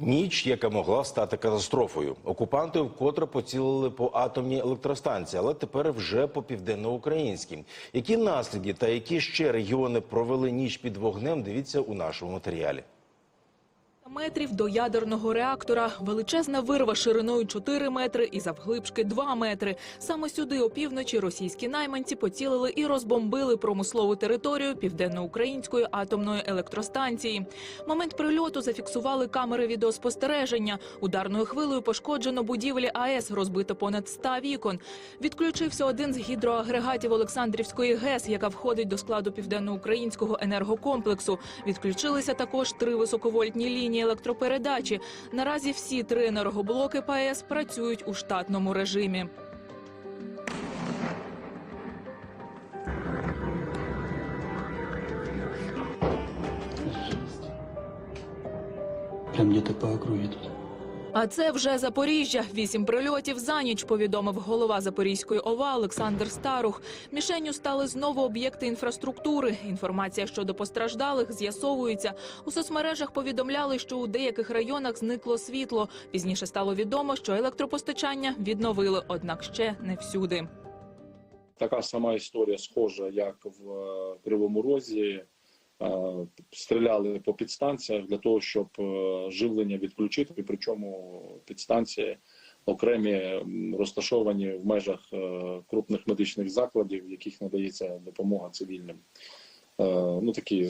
Ніч, яка могла стати катастрофою. Окупанти вкотре поцілили по атомній електростанції, але тепер вже по південноукраїнській. Які наслідки та які ще регіони провели ніч під вогнем? Дивіться у нашому матеріалі. Метрів до ядерного реактора. Величезна вирва шириною 4 метри і завглибшки 2 метри. Саме сюди опівночі російські найманці поцілили і розбомбили промислову територію південноукраїнської атомної електростанції. Момент прильоту зафіксували камери відеоспостереження. Ударною хвилею пошкоджено будівлі АЕС, розбито понад 100 вікон. Відключився один з гідроагрегатів Олександрівської ГЕС, яка входить до складу південноукраїнського енергокомплексу. Відключилися також три високовольтні лінії електропередачі. Наразі всі три енергоблоки ПАЕС працюють у штатному режимі. Прям где-то по округе тут. А це вже Запоріжжя. Вісім прильотів за ніч, повідомив голова Запорізької ОВА Олександр Старух. Мішенню стали знову об'єкти інфраструктури. Інформація щодо постраждалих з'ясовується. У соцмережах повідомляли, що у деяких районах зникло світло. Пізніше стало відомо, що електропостачання відновили, однак ще не всюди. Така сама історія схожа, як в е, Кривому Розі. Е, Стріляли по підстанціях для того, щоб е, живлення відключити. Причому підстанції окремі розташовані в межах е, крупних медичних закладів, яких надається допомога цивільним. Ну такі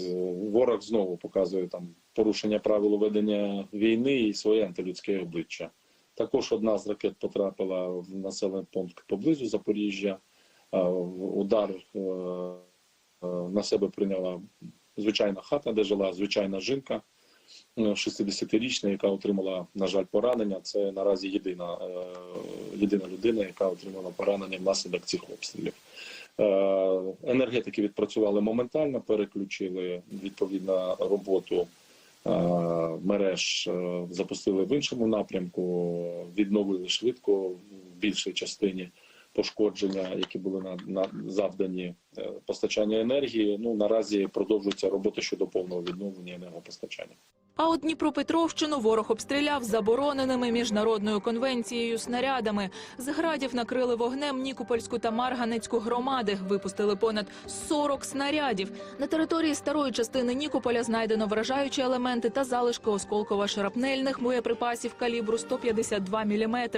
ворог знову показує там порушення правил ведення війни і своє антилюдське обличчя. Також одна з ракет потрапила в населений пункт поблизу Запоріжжя. Удар на себе прийняла звичайна хата, де жила звичайна жінка е, 60-річна, яка отримала, на жаль, поранення. Це наразі єдина, е, єдина людина, яка отримала поранення внаслідок цих обстрілів. Е, Енергетики відпрацювали моментально, переключили відповідно роботу е, мереж, е, запустили в іншому напрямку, відновили швидко в більшій частині пошкодження, які були на, на завдані е, постачання енергії. Ну наразі продовжується робота щодо повного відновлення енергопостачання. А от Дніпропетровщину ворог обстріляв забороненими міжнародною конвенцією снарядами. З градів накрили вогнем Нікопольську та Марганецьку громади. Випустили понад 40 снарядів. На території старої частини Нікополя знайдено вражаючі елементи та залишки осколково-шрапнельних боєприпасів калібру 152 мм.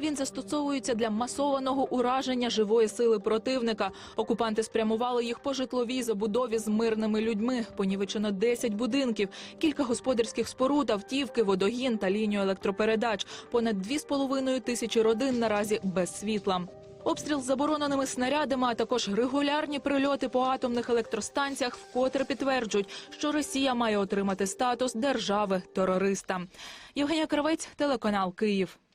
Він застосовується для масованого ураження живої сили противника. Окупанти спрямували їх по житловій забудові з мирними людьми. Понівечено 10 будинків, кілька господарських споруд, автівки, водогін та лінію електропередач. Понад 2,5 тисячі родин наразі без світла. Обстріл з забороненими снарядами, а також регулярні прильоти по атомних електростанціях вкотре підтверджують, що Росія має отримати статус держави-терориста. Євгенія Кравець, телеканал Київ.